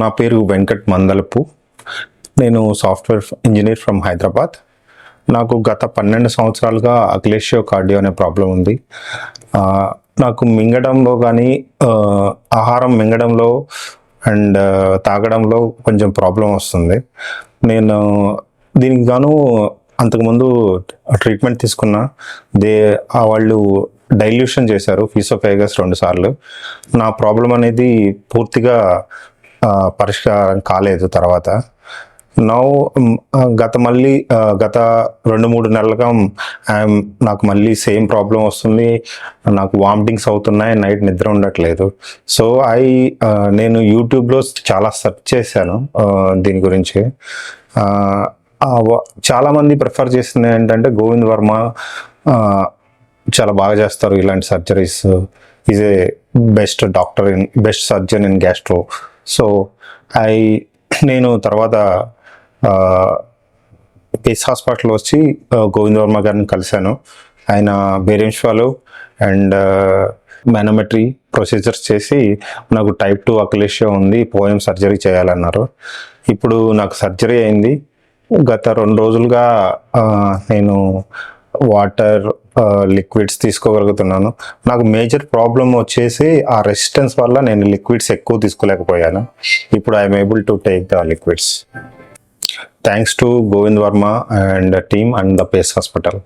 నా పేరు వెంకట్ మందలపు. నేను సాఫ్ట్వేర్ ఇంజనీర్ ఫ్రమ్ హైదరాబాద్. నాకు గత పన్నెండు సంవత్సరాలుగా అఖిలేషియో కార్డియో అనే ప్రాబ్లం ఉంది. నాకు మింగడంలో కానీ ఆహారం మింగడంలో అండ్ తాగడంలో కొంచెం ప్రాబ్లం వస్తుంది. నేను దీనికి గాను అంతకుముందు ట్రీట్మెంట్ తీసుకున్నా. దే వాళ్ళు డైల్యూషన్ చేశారు ఫీసోఫైగస్ రెండు సార్లు. నా ప్రాబ్లం అనేది పూర్తిగా పరిష్కారం కాలేదు తర్వాత. నౌ గత మళ్ళీ గత రెండు మూడు నెలలుగా ఐఎమ్ నాకు మళ్ళీ సేమ్ ప్రాబ్లం వస్తుంది. నాకు వామిటింగ్స్ అవుతున్నాయి నైట్ నిద్ర ఉండట్లేదు. సో ఐ నేను యూట్యూబ్లో చాలా సెర్చ్ చేశాను దీని గురించి. చాలామంది ప్రిఫర్ చేసింది ఏంటంటే గోవింద్ వర్మ చాలా బాగా చేస్తారు ఇలాంటి surgeries is a best doctor in best surgeon in gastro so I నేను తర్వాత పేస్ హాస్పిటల్ వచ్చి గోవింద వర్మ గారిని కలిశాను. ఆయన బేరియం అండ్ మ్యానమెట్రీ ప్రొసీజర్స్ చేసి నాకు టైప్ టూ అఖిలేషియా ఉంది పోయం సర్జరీ చేయాలన్నారు. ఇప్పుడు నాకు సర్జరీ అయింది. గత రెండు రోజులుగా నేను వాటర్ లిక్విడ్స్ తీసుకోగలుగుతున్నాను. నాకు మేజర్ ప్రాబ్లం వచ్చేసి ఆ రెసిస్టెన్స్ వల్ల నేను లిక్విడ్స్ ఎక్కువ తీసుకోలేకపోయాను. ఇప్పుడు I'm able to take the liquids. Thanks to Govind Varma and team and the Pace hospital.